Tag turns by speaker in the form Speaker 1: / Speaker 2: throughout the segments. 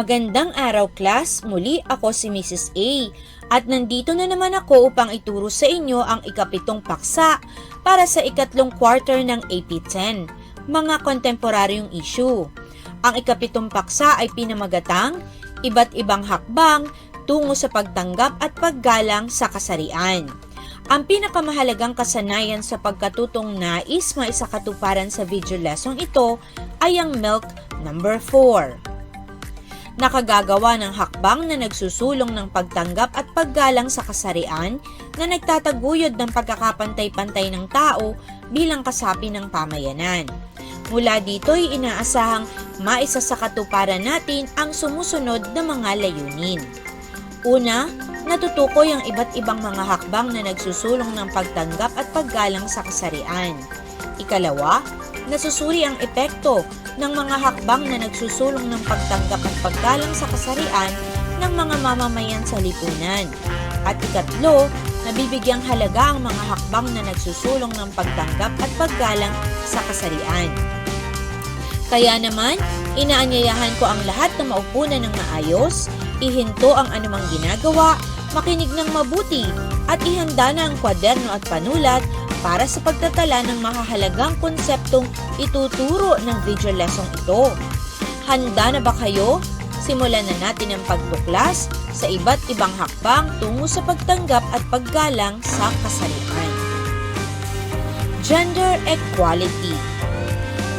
Speaker 1: Magandang araw class, muli ako si Mrs. A at nandito na naman ako upang ituro sa inyo ang ikapitong paksa para sa ikatlong quarter ng AP10, mga kontemporaryong issue. Ang ikapitong paksa ay pinamagatang iba't ibang hakbang tungo sa pagtanggap at paggalang sa kasarian. Ang pinakamahalagang kasanayan sa pagkatutong nais maisakatuparan sa video lesson ito ay ang milk number 4 nakagagawa ng hakbang na nagsusulong ng pagtanggap at paggalang sa kasarian na nagtataguyod ng pagkakapantay-pantay ng tao bilang kasapi ng pamayanan. Mula dito ay inaasahang maisa sa katuparan natin ang sumusunod na mga layunin. Una, natutukoy ang iba't ibang mga hakbang na nagsusulong ng pagtanggap at paggalang sa kasarian. Ikalawa, nasusuri ang epekto ng mga hakbang na nagsusulong ng pagtanggap at paggalang sa kasarian ng mga mamamayan sa lipunan. At ikatlo, nabibigyang halaga ang mga hakbang na nagsusulong ng pagtanggap at paggalang sa kasarian. Kaya naman, inaanyayahan ko ang lahat na maupo na ng maayos, ihinto ang anumang ginagawa, makinig ng mabuti, at ihanda na ang kwaderno at panulat para sa pagtatala ng mahahalagang konseptong ituturo ng video lesson ito. Handa na ba kayo? Simulan na natin ang pagtuklas sa iba't ibang hakbang tungo sa pagtanggap at paggalang sa kasarian. Gender Equality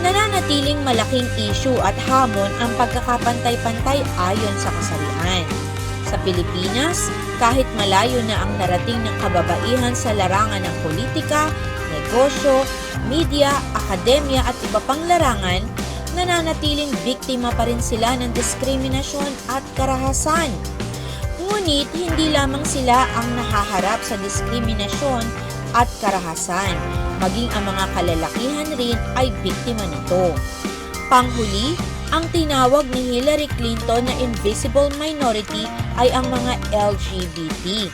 Speaker 1: Nananatiling malaking issue at hamon ang pagkakapantay-pantay ayon sa kasarian. Sa Pilipinas, kahit malayo na ang narating ng kababaihan sa larangan ng politika, negosyo, media, akademya at iba pang larangan, nananatiling biktima pa rin sila ng diskriminasyon at karahasan. Ngunit hindi lamang sila ang nahaharap sa diskriminasyon at karahasan, maging ang mga kalalakihan rin ay biktima nito. Panghuli, ang tinawag ni Hillary Clinton na invisible minority ay ang mga LGBT.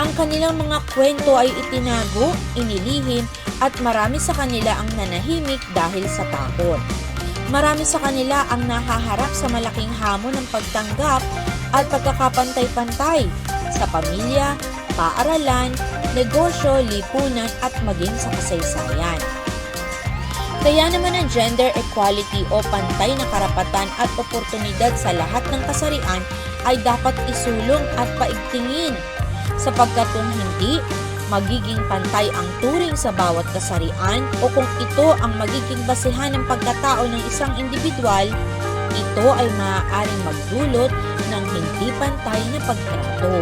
Speaker 1: Ang kanilang mga kwento ay itinago, inilihim at marami sa kanila ang nanahimik dahil sa takot. Marami sa kanila ang nahaharap sa malaking hamon ng pagtanggap at pagkakapantay-pantay sa pamilya, paaralan, negosyo, lipunan at maging sa kasaysayan. Kaya naman ang gender equality o pantay na karapatan at oportunidad sa lahat ng kasarian ay dapat isulong at paigtingin sapagkat kung hindi, magiging pantay ang turing sa bawat kasarian o kung ito ang magiging basehan ng pagkatao ng isang individual, ito ay maaaring magdulot ng hindi pantay na pagtrato.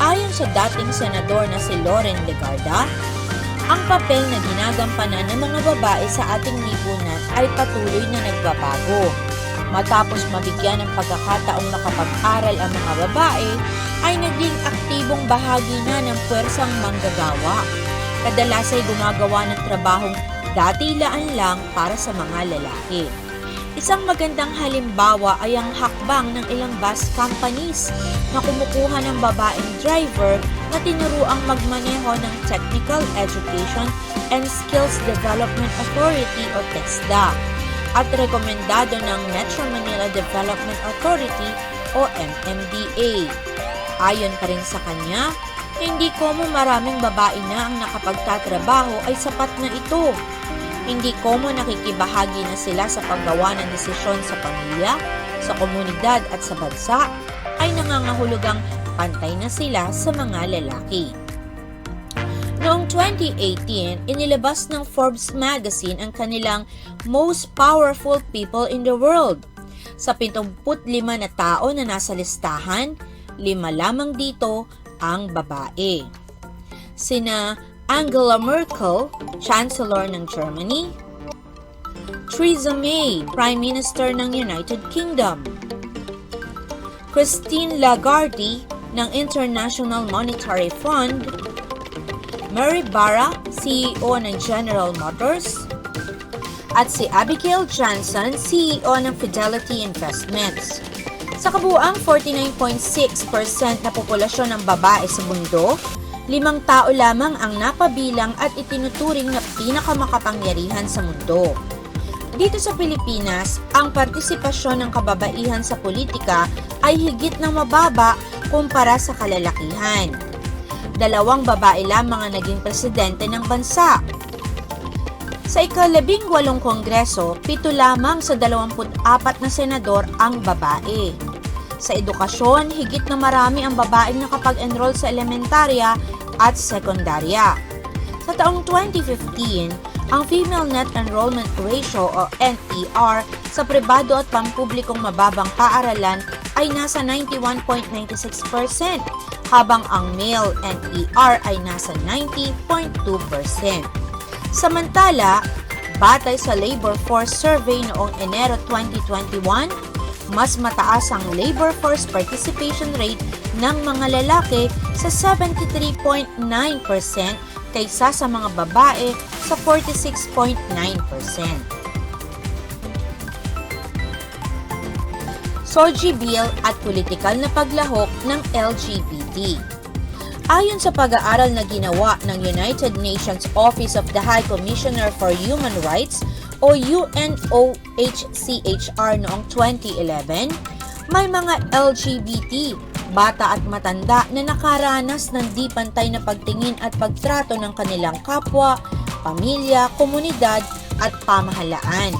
Speaker 1: Ayon sa dating senador na si Loren Legarda, ang papel na ginagampanan ng mga babae sa ating lipunan ay patuloy na nagbabago. Matapos mabigyan ng pagkakataong nakapag-aral ang mga babae, ay naging aktibong bahagi na ng puwersang manggagawa. Kadalas ay gumagawa ng trabahong dati laan lang para sa mga lalaki. Isang magandang halimbawa ay ang hakbang ng ilang bus companies na kumukuha ng babaeng driver na tinuruang magmaneho ng Technical Education and Skills Development Authority o TESDA at rekomendado ng Metro Manila Development Authority o MMDA. Ayon pa rin sa kanya, hindi ko mo maraming babae na ang nakapagtatrabaho ay sapat na ito hindi komo nakikibahagi na sila sa paggawa ng desisyon sa pamilya, sa komunidad at sa bansa, ay nangangahulugang pantay na sila sa mga lalaki. Noong 2018, inilabas ng Forbes magazine ang kanilang Most Powerful People in the World. Sa 75 na tao na nasa listahan, lima lamang dito ang babae. Sina Angela Merkel, Chancellor ng Germany, Theresa May, Prime Minister ng United Kingdom, Christine Lagarde ng International Monetary Fund, Mary Barra, CEO ng General Motors, at si Abigail Johnson, CEO ng Fidelity Investments. Sa kabuuang 49.6% na populasyon ng babae sa mundo, limang tao lamang ang napabilang at itinuturing na pinakamakapangyarihan sa mundo. Dito sa Pilipinas, ang partisipasyon ng kababaihan sa politika ay higit na mababa kumpara sa kalalakihan. Dalawang babae lamang ang naging presidente ng bansa. Sa ikalabing walong kongreso, pito lamang sa 24 na senador ang babae. Sa edukasyon, higit na marami ang babaeng nakapag-enroll sa elementarya at sekundarya. Sa taong 2015, ang Female Net Enrollment Ratio o NER sa pribado at pampublikong mababang paaralan ay nasa 91.96% habang ang male NER ay nasa 90.2%. Samantala, batay sa Labor Force Survey noong Enero 2021, mas mataas ang labor force participation rate ng mga lalaki sa 73.9% kaysa sa mga babae sa 46.9%. Soji Bill at politikal na paglahok ng LGBT. Ayon sa pag-aaral na ginawa ng United Nations Office of the High Commissioner for Human Rights o UNOHCHR noong 2011, may mga LGBT, bata at matanda na nakaranas ng di pantay na pagtingin at pagtrato ng kanilang kapwa, pamilya, komunidad at pamahalaan.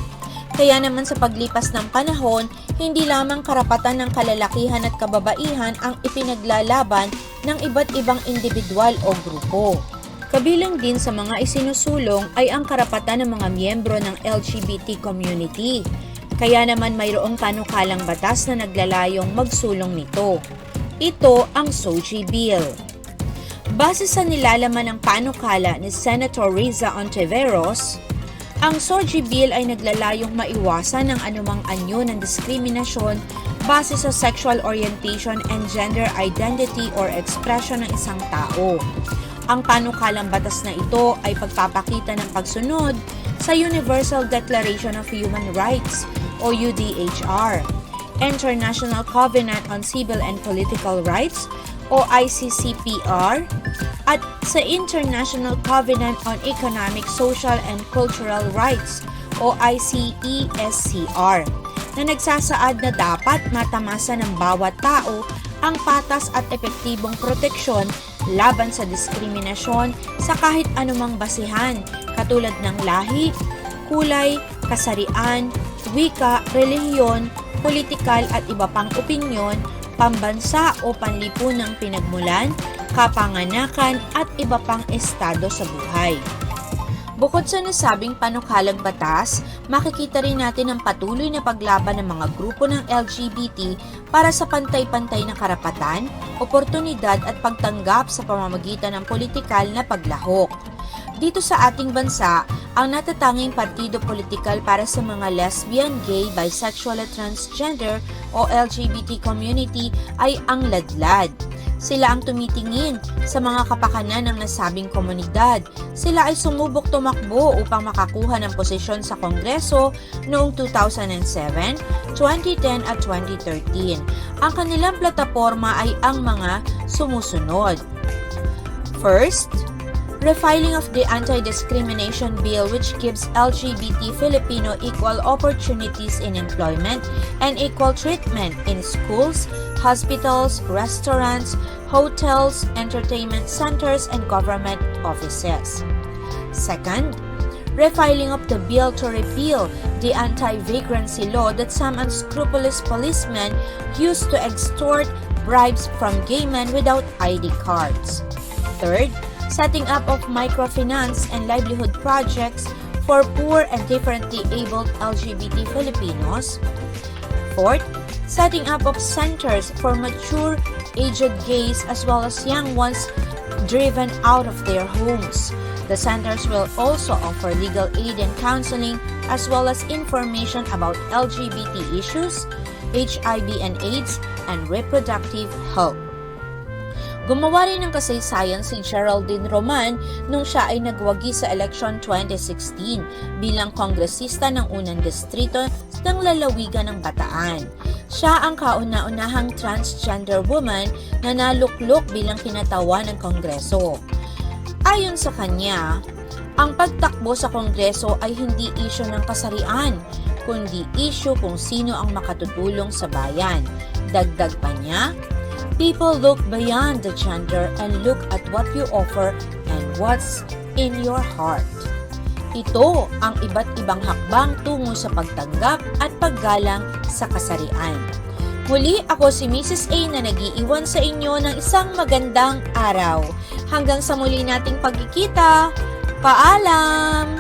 Speaker 1: Kaya naman sa paglipas ng panahon, hindi lamang karapatan ng kalalakihan at kababaihan ang ipinaglalaban ng iba't ibang individual o grupo. Kabilang din sa mga isinusulong ay ang karapatan ng mga miyembro ng LGBT community. Kaya naman mayroong panukalang batas na naglalayong magsulong nito. Ito ang Soji Bill. Base sa nilalaman ng panukala ni Senator Riza Ontiveros, ang Soji Bill ay naglalayong maiwasan ng anumang anyo ng diskriminasyon base sa sexual orientation and gender identity or expression ng isang tao. Ang panukalang batas na ito ay pagpapakita ng pagsunod sa Universal Declaration of Human Rights o UDHR, International Covenant on Civil and Political Rights o ICCPR, at sa International Covenant on Economic, Social and Cultural Rights o ICESCR na nagsasaad na dapat matamasa ng bawat tao ang patas at epektibong proteksyon laban sa diskriminasyon sa kahit anumang basihan katulad ng lahi, kulay, kasarian, wika, relihiyon, politikal at iba pang opinyon, pambansa o panlipunang pinagmulan, kapanganakan at iba pang estado sa buhay. Bukod sa nasabing panukalang batas, makikita rin natin ang patuloy na paglaban ng mga grupo ng LGBT para sa pantay-pantay na karapatan, oportunidad at pagtanggap sa pamamagitan ng politikal na paglahok. Dito sa ating bansa, ang natatanging partido politikal para sa mga lesbian, gay, bisexual at transgender o LGBT community ay ang Ladlad. Sila ang tumitingin sa mga kapakanan ng nasabing komunidad. Sila ay sumubok tumakbo upang makakuha ng posisyon sa Kongreso noong 2007, 2010 at 2013. Ang kanilang plataforma ay ang mga sumusunod. First, refiling of the Anti-Discrimination Bill which gives LGBT Filipino equal opportunities in employment and equal treatment in schools, hospitals, restaurants, hotels, entertainment centers, and government offices. Second, refiling of the bill to repeal the anti-vagrancy law that some unscrupulous policemen used to extort bribes from gay men without ID cards. Third, setting up of microfinance and livelihood projects for poor and differently abled LGBT Filipinos. Fourth, setting up of centers for mature aged gays as well as young ones driven out of their homes. The centers will also offer legal aid and counseling as well as information about LGBT issues, HIV and AIDS, and reproductive health. Gumawa rin ng kasaysayan si Geraldine Roman nung siya ay nagwagi sa election 2016 bilang kongresista ng unang distrito ng lalawigan ng Bataan. Siya ang kauna-unahang transgender woman na naluklok bilang kinatawa ng kongreso. Ayon sa kanya, Ang pagtakbo sa kongreso ay hindi isyo ng kasarian, kundi isyo kung sino ang makatutulong sa bayan. Dagdag pa niya, People look beyond the gender and look at what you offer and what's in your heart. Ito ang iba't ibang hakbang tungo sa pagtanggap at paggalang sa kasarian. Muli ako si Mrs. A na nagiiwan sa inyo ng isang magandang araw. Hanggang sa muli nating pagkikita, paalam!